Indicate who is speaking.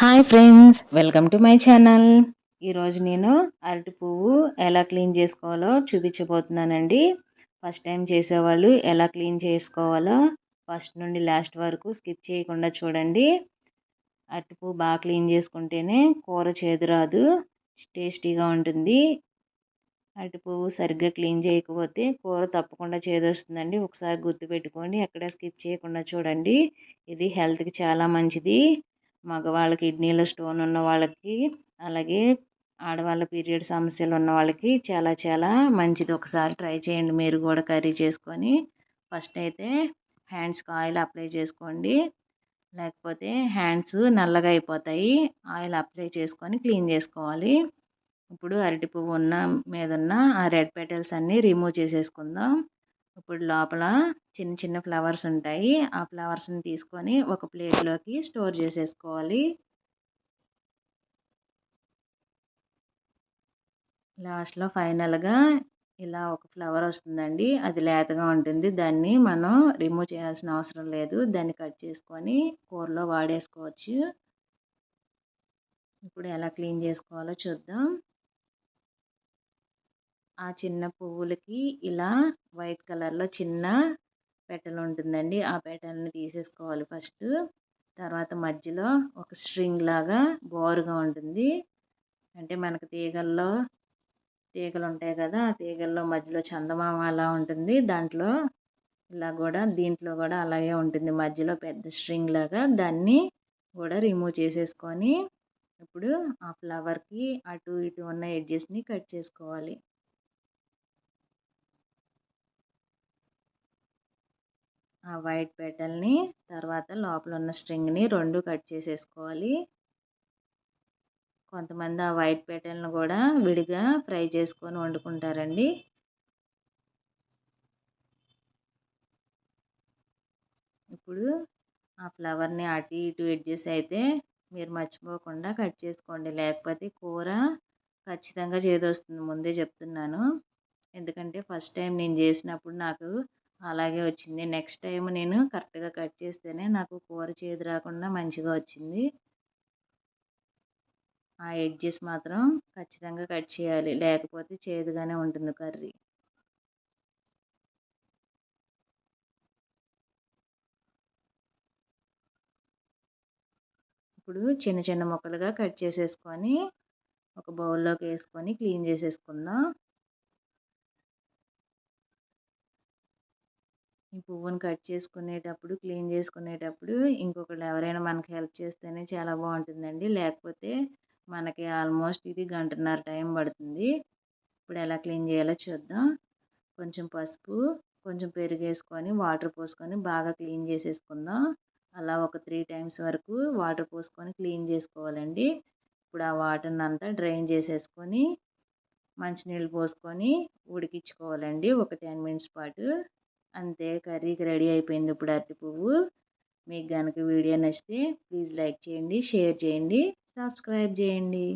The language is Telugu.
Speaker 1: Hi friends. Welcome to my channel. ఈరోజు నేను అరటి పువ్వు ఎలా క్లీన్ చేసుకోవాలో చూపించబోతున్నానండి. ఫస్ట్ టైం చేసేవాళ్ళు ఎలా క్లీన్ చేసుకోవాలో ఫస్ట్ నుండి లాస్ట్ వరకు స్కిప్ చేయకుండా చూడండి. అరటి పువ్వు బాగా క్లీన్ చేసుకుంటేనే కూర చేదు రాదు టేస్టీగా ఉంటుంది. అరటి పువ్వు సరిగ్గా క్లీన్ చేయకపోతే కూర తప్పకుండా చేదొస్తుందండి ఒకసారి గుర్తుపెట్టుకోండి ఎక్కడ స్కిప్ చేయకుండా చూడండి. ఇది హెల్త్కి చాలా మంచిది. మగవాళ్ళ కిడ్నీలో స్టోన్ ఉన్న వాళ్ళకి అలాగే ఆడవాళ్ళ పీరియడ్ సమస్యలు ఉన్న వాళ్ళకి చాలా చాలా మంచిది. ఒకసారి ట్రై చేయండి. మీరు కూడా కర్రీ చేసుకొని ఫస్ట్ అయితే హ్యాండ్స్కి ఆయిల్ అప్లై చేసుకోండి. లేకపోతే హ్యాండ్స్ నల్లగా అయిపోతాయి. ఆయిల్ అప్లై చేసుకొని క్లీన్ చేసుకోవాలి. ఇప్పుడు అరటి పువ్వు ఉన్న మీద ఉన్న ఆ రెడ్ పెటల్స్ అన్నీ రిమూవ్ చేసేసుకుందాం. ఇప్పుడు లోపల చిన్న చిన్న ఫ్లవర్స్ ఉంటాయి. ఆ ఫ్లవర్స్ని తీసుకొని ఒక ప్లేట్లోకి స్టోర్ చేసేసుకోవాలి. లాస్ట్లో ఫైనల్గా ఇలా ఒక ఫ్లవర్ వస్తుందండి. అది లేతగా ఉంటుంది. దాన్ని మనం రిమూవ్ చేయాల్సిన అవసరం లేదు. దాన్ని కట్ చేసుకొని కూరలో వాడేసుకోవచ్చు. ఇప్పుడు ఎలా క్లీన్ చేసుకోవాలో చూద్దాం. ఆ చిన్న పువ్వులకి ఇలా వైట్ కలర్లో చిన్న పెటల్ ఉంటుందండి. ఆ పెటల్ని తీసేసుకోవాలి ఫస్ట్. తర్వాత మధ్యలో ఒక స్ట్రింగ్ లాగా బోరుగా ఉంటుంది. అంటే మనకు తీగల్లో తీగలు ఉంటాయి కదా ఆ తీగల్లో మధ్యలో చందమామ అలా ఉంటుంది. దాంట్లో ఇలా కూడా దీంట్లో కూడా అలాగే ఉంటుంది. మధ్యలో పెద్ద స్ట్రింగ్ లాగా దాన్ని కూడా రిమూవ్ చేసేసుకొని ఇప్పుడు ఆ ఫ్లవర్కి అటు ఇటు ఉన్న ఎడ్జెస్ని కట్ చేసుకోవాలి. ఆ వైట్ పెటల్ని తర్వాత లోపల ఉన్న స్ట్రింగ్ని రెండు కట్ చేసేసుకోవాలి. కొంతమంది ఆ వైట్ పెటల్ని కూడా విడిగా ఫ్రై చేసుకొని వండుకుంటారండి. ఇప్పుడు ఆ ఫ్లవర్ని అటు ఇటు ఎడ్జెస్ అయితే మీరు మర్చిపోకుండా కట్ చేసుకోండి. లేకపోతే కూర ఖచ్చితంగా చేదొస్తుంది. ముందే చెప్తున్నాను. ఎందుకంటే ఫస్ట్ టైం నేను చేసినప్పుడు నాకు అలాగే వచ్చింది. నెక్స్ట్ టైం నేను కరెక్ట్గా కట్ చేస్తేనే నాకు కూర చేదు రాకుండా మంచిగా వచ్చింది. ఆ ఎడ్జెస్ మాత్రం ఖచ్చితంగా కట్ చేయాలి. లేకపోతే చేదుగానే ఉంటుంది కర్రీ. ఇప్పుడు చిన్న చిన్న ముక్కలుగా కట్ చేసేసుకొని ఒక బౌల్లోకి వేసుకొని క్లీన్ చేసేసుకుందాం. ఈ పువ్వుని కట్ చేసుకునేటప్పుడు క్లీన్ చేసుకునేటప్పుడు ఇంకొకళ్ళు ఎవరైనా మనకి హెల్ప్ చేస్తేనే చాలా బాగుంటుందండి. లేకపోతే మనకి ఆల్మోస్ట్ ఇది గంటన్నర టైం పడుతుంది. ఇప్పుడు ఎలా క్లీన్ చేయాలో చూద్దాం. కొంచెం పసుపు కొంచెం పెరుగు వేసుకొని వాటర్ పోసుకొని బాగా క్లీన్ చేసేసుకుందాం. అలా ఒక త్రీ టైమ్స్ వరకు వాటర్ పోసుకొని క్లీన్ చేసుకోవాలండి. ఇప్పుడు ఆ వాటర్ని అంతా డ్రైన్ చేసేసుకొని మంచినీళ్ళు పోసుకొని ఉడికించుకోవాలండి. ఒక టెన్ మినిట్స్ పాటు అంతే కర్రీకి రెడీ అయిపోయింది ఇప్పుడు అరటి పువ్వు. మీకు కనుక వీడియో నచ్చితే ప్లీజ్ లైక్ చేయండి షేర్ చేయండి సబ్స్క్రైబ్ చేయండి.